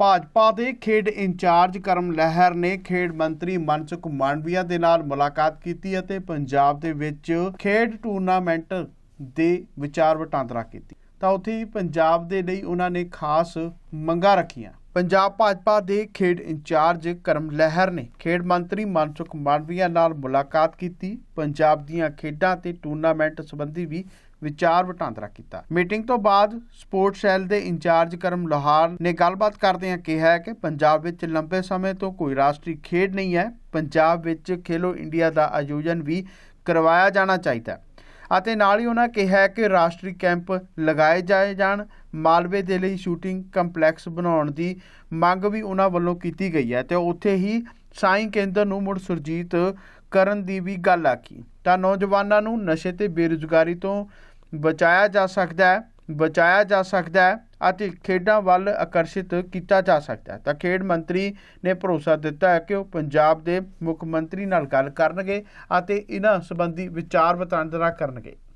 ਭਾਜਪਾ ਦੇ ਖੇਡ ਇੰਚਾਰਜ ਕਰਮ ਲਹਿਰ ਨੇ ਖੇਡ ਮੰਤਰੀ ਮਨਸੁਖ ਮਾਂਡਵੀਆ ਦੇ ਨਾਲ ਮੁਲਾਕਾਤ ਕੀਤੀ ਅਤੇ ਪੰਜਾਬ ਦੇ ਵਿੱਚ ਖੇਡ ਟੂਰਨਾਮੈਂਟ ਦੇ ਵਿਚਾਰ ਵਟਾਂਦਰਾ ਕੀਤੀ। ਤਾਂ ਉੱਥੇ ਹੀ ਪੰਜਾਬ ਦੇ ਲਈ ਉਹਨਾਂ ਨੇ ਖਾਸ ਮੰਗਾਂ ਰੱਖੀਆਂ। ਪੰਜਾਬ ਭਾਜਪਾ ਦੇ ਖੇਡ ਇੰਚਾਰਜ ਕਰਮ ਲਹਿਰ ਨੇ ਖੇਡ ਮੰਤਰੀ ਮਨਸੁਖ ਮਾਨਵੀਆ ਨਾਲ ਮੁਲਾਕਾਤ ਕੀਤੀ। ਪੰਜਾਬ ਦੀਆਂ ਖੇਡਾਂ ਤੇ ਟੂਰਨਾਮੈਂਟ ਸੰਬੰਧੀ ਵੀ ਵਿਚਾਰ ਵਟਾਂਦਰਾ ਕੀਤਾ। ਮੀਟਿੰਗ ਤੋਂ ਬਾਅਦ ਸਪੋਰਟ ਸੈੱਲ ਦੇ ਇੰਚਾਰਜ ਕਰਮ ਲੋਹਾਰ ਨੇ ਗੱਲਬਾਤ ਕਰਦਿਆਂ ਕਿਹਾ ਕਿ ਪੰਜਾਬ ਵਿੱਚ ਲੰਬੇ ਸਮੇਂ ਤੋਂ ਕੋਈ ਰਾਸ਼ਟਰੀ ਖੇਡ ਨਹੀਂ ਹੈ। ਪੰਜਾਬ ਵਿੱਚ ਖੇਲੋ ਇੰਡੀਆ ਦਾ ਆਯੋਜਨ ਵੀ ਕਰਵਾਇਆ ਜਾਣਾ ਚਾਹੀਦਾ ਹੈ। ਅਤੇ ਨਾਲ ਹੀ ਉਹਨਾਂ ਕਿਹਾ ਕਿ ਰਾਸ਼ਟਰੀ ਕੈਂਪ ਲਗਾਏ ਜਾਏ ਜਾਣ। ਮਾਲਵੇ ਦੇ ਲਈ ਸ਼ੂਟਿੰਗ ਕੰਪਲੈਕਸ ਬਣਾਉਣ ਦੀ ਮੰਗ ਵੀ ਉਹਨਾਂ ਵੱਲੋਂ ਕੀਤੀ ਗਈ ਹੈ ਤੇ ਉੱਥੇ ਹੀ ਸਾਈਂ ਕੇਂਦਰ ਨੂੰ ਮੁੜ ਸੁਰਜੀਤ ਕਰਨ ਦੀ ਵੀ ਗੱਲ ਆਖੀ। ਤਾਂ ਨੌਜਵਾਨਾਂ ਨੂੰ ਨਸ਼ੇ ਤੇ ਬੇਰੁਜ਼ਗਾਰੀ ਤੋਂ ਬਚਾਇਆ ਜਾ ਸਕਦਾ ਹੈ, ਬਚਾਇਆ ਜਾ ਸਕਦਾ ਹੈ। ਅਤੇ ਖੇਡਾਂ ਵੱਲ ਆਕਰਸ਼ਿਤ ਕੀਤਾ ਜਾ ਸਕਦਾ ਹੈ। ਤਾਂ ਖੇਡ ਮੰਤਰੀ ਨੇ ਭਰੋਸਾ ਦਿੱਤਾ ਹੈ ਕਿ ਉਹ ਪੰਜਾਬ ਦੇ ਮੁੱਖ ਮੰਤਰੀ ਨਾਲ ਗੱਲ ਕਰਨਗੇ ਅਤੇ ਇਹਨਾਂ ਸੰਬੰਧੀ ਵਿਚਾਰ ਵਟਾਂਦਰਾ ਕਰਨਗੇ।